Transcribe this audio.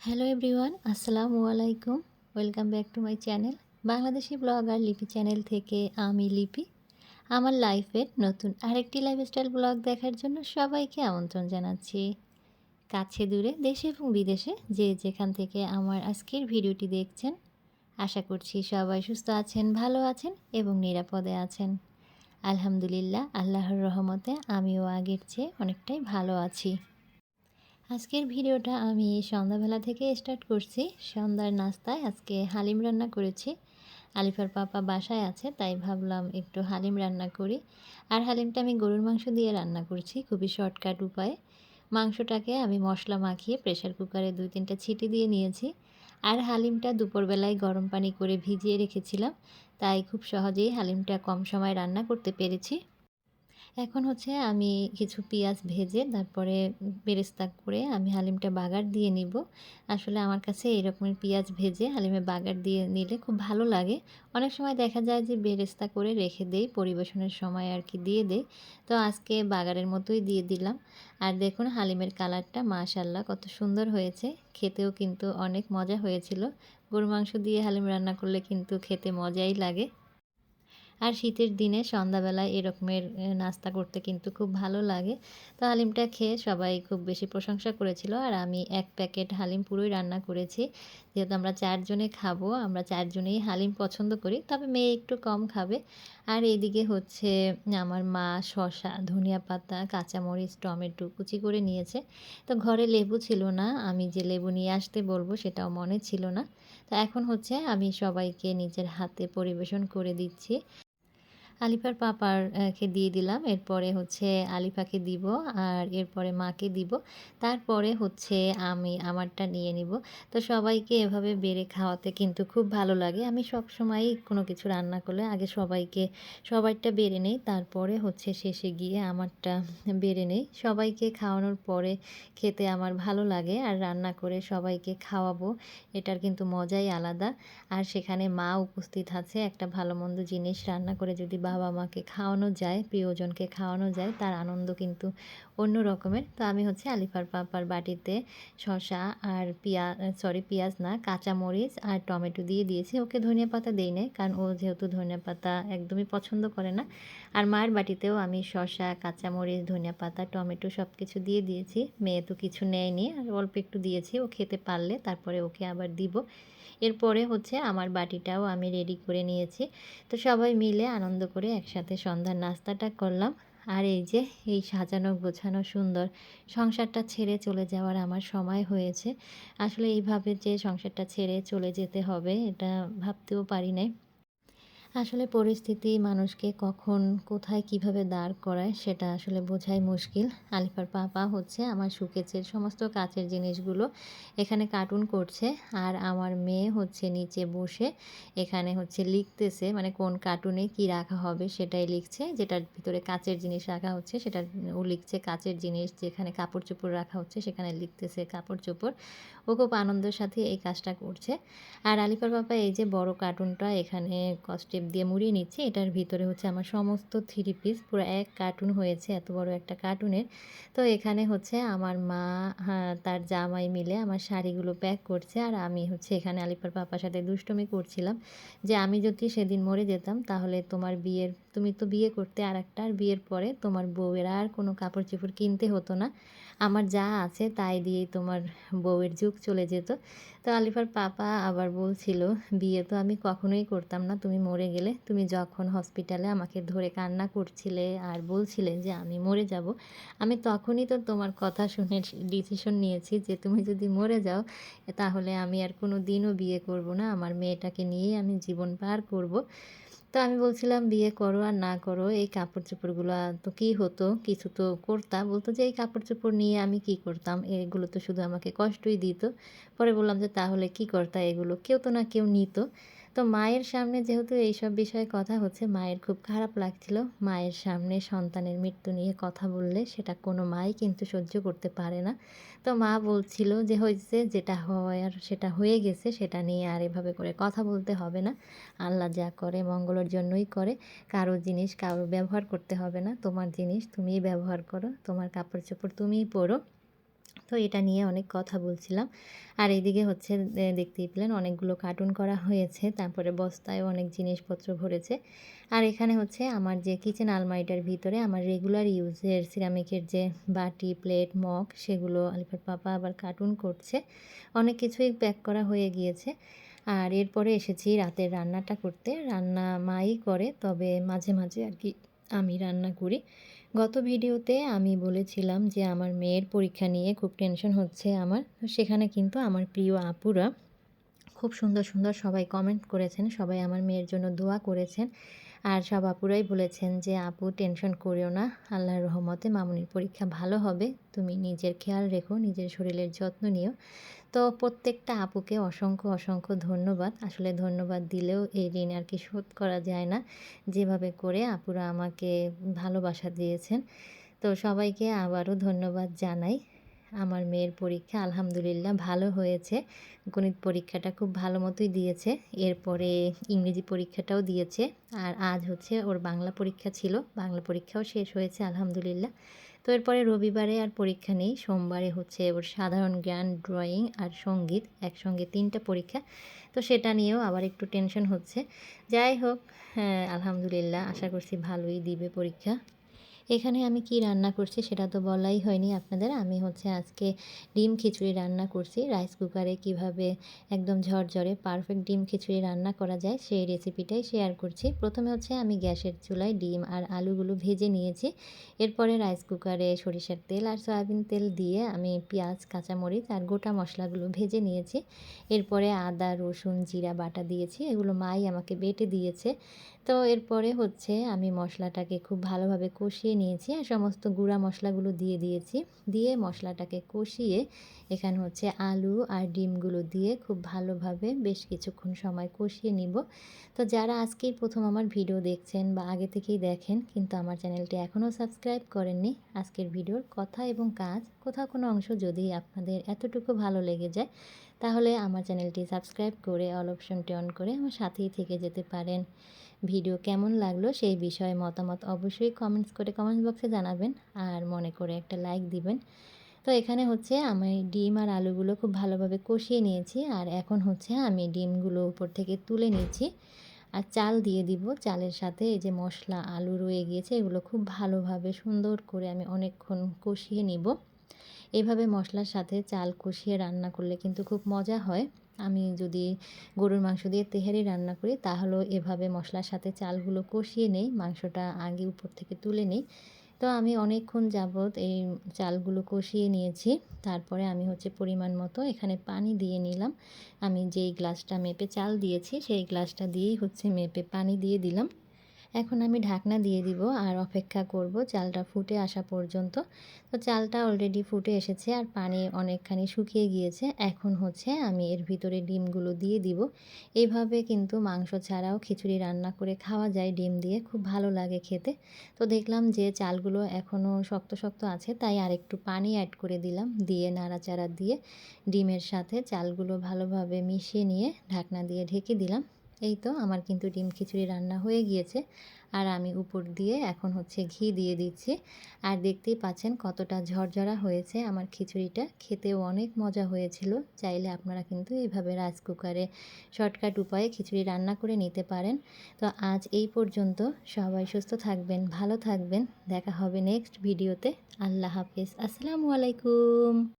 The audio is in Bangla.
হ্যালো এভরিওয়ান আসসালামু আলাইকুম welcome back to my channel Bangladeshi blogger Lipi channel থেকে আমি লিপি আমার লাইফের নতুন আরেকটি লাইফস্টাইল ব্লগ দেখার জন্য সবাইকে আমন্ত্রণ জানাচ্ছি। কাছে দূরে দেশে এবং বিদেশে যে যেখান থেকে আমার আজকের ভিডিওটি দেখছেন, আশা করছি সবাই সুস্থ আছেন, ভালো আছেন এবং নিরাপদে আছেন। আলহামদুলিল্লাহ, আল্লাহর রহমতে আমিও আগের চেয়ে অনেকটাই ভালো আছি। আজকের ভিডিওটা আমি সন্ধ্যাবেলা থেকে স্টার্ট করছি। সন্ধ্যার নাস্তায় আজকে হালিম রান্না করেছি। আলিফার পাপা বাসায় আছে, তাই ভাবলাম একটু হালিম রান্না করি। আর হালিমটা আমি গরুর মাংস দিয়ে রান্না করছি, খুবই শর্টকাট উপায়ে। মাংসটাকে আমি মশলা মাখিয়ে প্রেশার কুকারে দুই তিনটা ছিটি দিয়ে নিয়েছি। আর হালিমটা দুপুরবেলায় গরম পানি করে ভিজিয়ে রেখেছিলাম, তাই খুব সহজেই হালিমটা কম সময় রান্না করতে পেরেছি। এখন হচ্ছে আমি কিছু পেঁয়াজ ভেজে তারপরে বেরেস্তা করে আমি হালিমটা বাগার দিয়ে নিব। আসলে আমার কাছে এরকমের পেঁয়াজ ভেজে হালিমে বাগার দিয়ে নিলে খুব ভালো লাগে। অনেক সময় দেখা যায় যে বেরেস্তা করে রেখে দেই, পরিবেশনের সময় আর কি দিয়ে দেই। তো আজকে বাগারের মতোই দিয়ে দিলাম। আর দেখুন হালিমের কালারটা মাশাল্লাহ কত সুন্দর হয়েছে। খেতেও কিন্তু অনেক মজা হয়েছিল। গরু মাংস দিয়ে হালিম রান্না করলে কিন্তু খেতে মজাই লাগে। আর শীতের দিনে সন্ধ্যাবেলায় এরকমের নাস্তা করতে কিন্তু খুব ভালো লাগে। তো হালিমটা খেয়ে সবাই খুব বেশি প্রশংসা করেছিল আর আমি এক প্যাকেট হালিম পুরোই রান্না করেছি। যেহেতু আমরা চারজনে খাব, আমরা চারজনেই হালিম পছন্দ করি, তবে মেয়ে একটু কম খাবে। আর এইদিকে হচ্ছে আমার মা শশা ধনিয়া পাতা, কাঁচামরিচ, টমেটো কুচি করে নিয়েছে। তো ঘরে লেবু ছিল না, আমি যে লেবু নিয়ে আসতে বলব সেটাও মনে ছিল না। তো এখন হচ্ছে আমি সবাইকে নিজের হাতে পরিবেশন করে দিচ্ছি। আলিফার পাপারকে দিয়ে দিলাম। এরপরে হচ্ছে আলিফাকে দিব আর এরপরে মাকে দিব। তারপরে হচ্ছে আমি আমারটা নিয়ে নিব। তো সবাইকে এভাবে বেড়ে খাওয়াতে কিন্তু খুব ভালো লাগে। আমি সব সময়ই কোনো কিছু রান্না করলে আগে সবাইকে, সবাইটা বেড়ে নেই। তারপরে হচ্ছে শেষে গিয়ে আমারটা বেড়ে নেই। সবাইকে খাওয়ানোর পরে খেতে আমার ভালো লাগে আর রান্না করে সবাইকে খাওয়াবো। এটার কিন্তু মজাই আলাদা। আর সেখানে মা উপস্থিত আছে। একটা ভালো মন্দ জিনিস রান্না করে যদি বাবা মাকে খাওয়ানো যায়, প্রিয়জনকে খাওয়ানো যায়, তার আনন্দ কিন্তু অন্য রকমের। তো আমি হচ্ছে আলিফার পাপার বাটিতে শশা আর পিঁয়াজ সরি পেঁয়াজ না কাঁচামরিচ আর টমেটো দিয়ে দিয়েছি। ওকে ধনিয়া পাতা দেই নাই, কারণ ও যেহেতু ধনিয়া পাতা একদমই পছন্দ করে না। আর মায়ের বাটিতেও আমি শশা কাঁচামরিচ ধনিয়া পাতা, টমেটো সব কিছু দিয়ে দিয়েছি। মেয়ে তো কিছু নেয়নি, আর অল্প একটু দিয়েছি, ও খেতে পারলে, তারপরে ওকে আবার দিব। এরপরে হচ্ছে আমার বাটিটাও আমি রেডি করে নিয়েছি। তো সবাই মিলে আনন্দ করে একসাথে সন্ধ্যার নাস্তাটা করলাম। আর এই যে, এই সাজানো গোছানো সুন্দর সংসারটা ছেড়ে চলে যাওয়ার আমার সময় হয়েছে। আসলে এইভাবে যে সংসারটা ছেড়ে চলে যেতে হবে, এটা ভাবতেও পারি নাই। আসলে পরিস্থিতি মানুষকে কখন, কোথায় কীভাবে দাঁড় করায় সেটা আসলে বোঝাই মুশকিল। আলিফার পাপা হচ্ছে আমার সুকেচের সমস্ত কাচের জিনিসগুলো এখানে কার্টুন করছে আর আমার মেয়ে হচ্ছে নিচে বসে এখানে হচ্ছে লিখতেছে মানে কোন কার্টুনে কি রাখা হবে সেটাই লিখছে, যেটার ভিতরে কাচের জিনিস রাখা হচ্ছে সেটা ও লিখছে কাচের জিনিস, যেখানে কাপড় চোপড় রাখা হচ্ছে সেখানে লিখতেছে কাপড় চোপড়। ও খুব আনন্দের সাথে এই কাজটা করছে। আর আলিফার পাপা এই যে বড় কার্টুনটা এখানে কষ্টে টেপ দিয়ে মুড়িয়ে নিচ্ছি। এটার ভিতরে হচ্ছে আমার সমস্ত থ্রি পিস পুরো এক কার্টুন হয়েছে এত বড় একটা কার্টুনের। তো এখানে হচ্ছে আমার মা হ্যাঁ, তার জামাই মিলে আমার শাড়িগুলো প্যাক করছে। আর আমি হচ্ছে এখানে আলিপার পাপার সাথে দুষ্টমি করছিলাম যে আমি যদি সেদিন মরে যেতাম তাহলে তোমার বিয়ের তুমি তো বিয়ে করতে আর একটা আর বিয়ের পরে তোমার বউয়ের আর কোনো কাপড় চোপড় কিনতে হতো না। আমার যা আছে তাই দিয়েই তোমার বউয়ের যুগ চলে যেত। তো আলিফার পাপা আবার বলছিল বিয়ে তো আমি কখনোই করতাম না তুমি মরে গেলে তুমি যখন হসপিটালে আমাকে ধরে কান্না করছিলে আর বলছিলে যে আমি মরে যাব, আমি তখনই তো তোমার কথা শুনে ডিসিশন নিয়েছি যে তুমি যদি মরে যাও, তাহলে আমি আর কোনো দিনও বিয়ে করব না। আমার মেয়েটাকে নিয়েই আমি জীবন পার করব। তো আমি বলছিলাম, বিয়ে করো আর না করো, এই কাপড় চোপড়গুলো তো কী হতো? কিছু তো করতাম বলতো যে, এই কাপড় চোপড় নিয়ে আমি কি করতাম? এগুলো তো শুধু আমাকে কষ্টই দিত। পরে বললাম যে, তাহলে কি করতা? এগুলো কেউ তো না কেউ নিত। তো মায়ের সামনে যেহেতু এইসব বিষয়ে কথা হচ্ছে, মায়ের খুব খারাপ লাগছিল। মায়ের সামনে সন্তানের মৃত্যু নিয়ে কথা বললে সেটা কোনো মাই কিন্তু সহ্য করতে পারে না। তো মা বলছিল যে, হয়েছে যেটা হয় আর সেটা হয়ে গেছে, সেটা নিয়ে আর এভাবে করে কথা বলতে হবে না। আল্লাহ যা করে মঙ্গলের জন্যই করে। কারও জিনিস কারও ব্যবহার করতে হবে না। তোমার জিনিস তুমিই ব্যবহার করো। তোমার কাপড় চোপড় তুমিই পরো। তো এটা নিয়ে অনেক কথা বলছিলাম। আর এদিকে হচ্ছে দেখতেই পেলেন অনেকগুলো কার্টুন করা হয়েছে, তারপরে বস্তায় অনেক জিনিসপত্র ভরেছে। আর এখানে হচ্ছে আমার যে কিচেন আলমারিটার ভিতরে আমার রেগুলার ইউজের সিরামিকের যে বাটি প্লেট মগ, সেগুলো আলিফার পাপা আবার কার্টুন করছে। অনেক কিছুই প্যাক করা হয়ে গিয়েছে। আর এরপরে এসেছি রাতের রান্নাটা করতে। রান্না মাই করে, তবে মাঝে মাঝে আর কি আমি রান্না করি। গত ভিডিওতে আমি বলেছিলাম যে আমার মেয়ের পরীক্ষা নিয়ে খুব টেনশন হচ্ছে আমার। সেখানে কিন্তু আমার প্রিয় আপুরা খুব সুন্দর সুন্দর সবাই কমেন্ট করেছেন, সবাই আমার মেয়ের জন্য দোয়া করেছেন। আর সব আপুরাই বলেছেন যে, আপু, টেনশন করিও না। আল্লাহর রহমতে মামুনির পরীক্ষা ভালো হবে। তুমি নিজের খেয়াল রেখো, নিজের শরীরের যত্ন নিও। তো প্রত্যেকটা আপুকে অসংখ্য অসংখ্য ধন্যবাদ। আসলে ধন্যবাদ দিলেও এই ঋণ আর কি শোধ করা যায় না। যেভাবে করে আপুরা আমাকে ভালোবাসা দিয়েছেন। তো সবাইকে আবারও ধন্যবাদ জানাই। আমার মেয়ের পরীক্ষা আলহামদুলিল্লাহ ভালো হয়েছে। গণিত পরীক্ষাটা খুব ভালো মতোই দিয়েছে। এরপরে ইংরেজি পরীক্ষাটাও দিয়েছে। আর আজ হচ্ছে ওর বাংলা পরীক্ষা ছিল। বাংলা পরীক্ষাও শেষ হয়েছে আলহামদুলিল্লাহ। তো এরপরে রবিবারে আর পরীক্ষা নেই। সোমবারে হচ্ছে ওর সাধারণ জ্ঞান, ড্রয়িং আর সংগীত। একসঙ্গে তিনটা পরীক্ষা। তো সেটা নিয়েও আবার একটু টেনশন হচ্ছে। যাই হোক হ্যাঁ আলহামদুলিল্লাহ। আশা করছি ভালোই দিবে পরীক্ষা। এখানে আমি কি রান্না করছি সেটা তো বলাই হয়নি আপনাদের। আমি হচ্ছে আজকে ডিম খিচুড়ি রান্না করছি। রাইস কুকারে কীভাবে একদম ঝরঝরে পারফেক্ট ডিম খিচুড়ি রান্না করা যায় সেই রেসিপিটাই শেয়ার করছি। প্রথমে হচ্ছে আমি গ্যাসের চুলায় ডিম আর আলুগুলো ভেজে নিয়েছি। এরপরে রাইস কুকারে সরিষার তেল আর সয়াবিন তেল দিয়ে আমি পেঁয়াজ, কাঁচামরিচ আর গোটা মশলাগুলো ভেজে নিয়েছি। এরপরে আদা, রসুন, জিরা, বাটা দিয়েছি। এগুলো মাই আমাকে বেটে দিয়েছে। তো এরপরে হচ্ছে আমি মশলাটাকে খুব ভালোভাবে কষিয়ে নিয়েছি আর সমস্ত গুঁড়া মশলাগুলো দিয়ে দিয়েছি। দিয়ে মশলাটাকে কষিয়ে এখানে হচ্ছে আলু আর ডিমগুলো দিয়ে খুব ভালোভাবে বেশ কিছুক্ষণ সময় কষিয়ে নিব। তো যারা আজকেই প্রথম আমার ভিডিও দেখছেন বা আগে থেকেই দেখেন কিন্তু আমার চ্যানেলটি এখনও সাবস্ক্রাইব করেননি, আজকের ভিডিওর কথা এবং কাজ কোথাও কোনো অংশ যদি আপনাদের এতটুকু ভালো লেগে যায় তাহলে আমার চ্যানেলটি সাবস্ক্রাইব করে অল অপশনটি অন করে আমার সাথেই থেকে যেতে পারেন। ভিডিও কেমন লাগল সেই বিষয়ে মতামত অবশ্যই কমেন্টস করে কমেন্ট বক্সে জানাবেন আর মনে করে একটা লাইক দিবেন। তো এখানে হচ্ছে আমি ডিম আর আলুগুলো খুব ভালোভাবে কষিয়ে নিয়েছি আর এখন হচ্ছে আমি ডিমগুলো উপর থেকে তুলে নিয়েছি আর চাল দিয়ে দিব, চালের সাথে এই যে মশলা, আলু রয়ে গিয়েছে এগুলো খুব ভালোভাবে সুন্দর করে আমি অনেকক্ষণ কষিয়ে নিব। এভাবে মশলার সাথে চাল কষিয়ে রান্না করলে কিন্তু খুব মজা হয়। আমি যদি গরুর মাংস দিয়ে তেহারি রান্না করি, তাহলেও এভাবে মশলার সাথে চালগুলো কষিয়ে নেই, মাংসটা আগে উপর থেকে তুলে নিই। তো আমি অনেকক্ষণ যাবৎ এই চালগুলো কষিয়ে নিয়েছি। তারপরে আমি হচ্ছে পরিমাণ মতো এখানে পানি দিয়ে নিলাম। আমি যেই গ্লাসটা মেপে চাল দিয়েছি, সেই গ্লাসটা দিয়েই হচ্ছে মেপে পানি দিয়ে দিলাম। এখন আমি ঢাকনা দিয়ে দিব আর অপেক্ষা করব চালটা ফুটে আসা পর্যন্ত। তো চালটা অলরেডি ফুটে এসেছে আর পানি অনেকখানি শুকিয়ে গিয়েছে। এখন হচ্ছে আমি এর ভিতরে ডিমগুলো দিয়ে দিব। এইভাবে কিন্তু মাংস ছাড়াও খিচুড়ি রান্না করে খাওয়া যায় ডিম দিয়ে, খুব ভালো লাগে খেতে। তো দেখলাম যে চালগুলো এখনও শক্ত শক্ত আছে, তাই আরেকটু পানি অ্যাড করে দিলাম, দিয়ে নাড়াচাড়া দিয়ে ডিমের সাথে চালগুলো ভালোভাবে মিশিয়ে নিয়ে ঢাকনা দিয়ে ঢেকে দিলাম। এই তো আমার কিন্তু ডিম খিচুড়ি রান্না হয়ে গিয়েছে। আর আমি উপর দিয়ে এখন হচ্ছে ঘি দিয়ে দিচ্ছি। আর দেখতেই পাচ্ছেন কতটা ঝরঝরা হয়েছে আমার খিচুড়িটা। খেতেও অনেক মজা হয়েছিল। চাইলে আপনারা কিন্তু এইভাবে রাইস কুকারে শর্টকাট উপায়ে খিচুড়ি রান্না করে নিতে পারেন। তো আজ এই পর্যন্ত। সবাই সুস্থ থাকবেন, ভালো থাকবেন। দেখা হবে নেক্সট ভিডিওতে। আল্লাহ হাফিজ। আসসালামু আলাইকুম।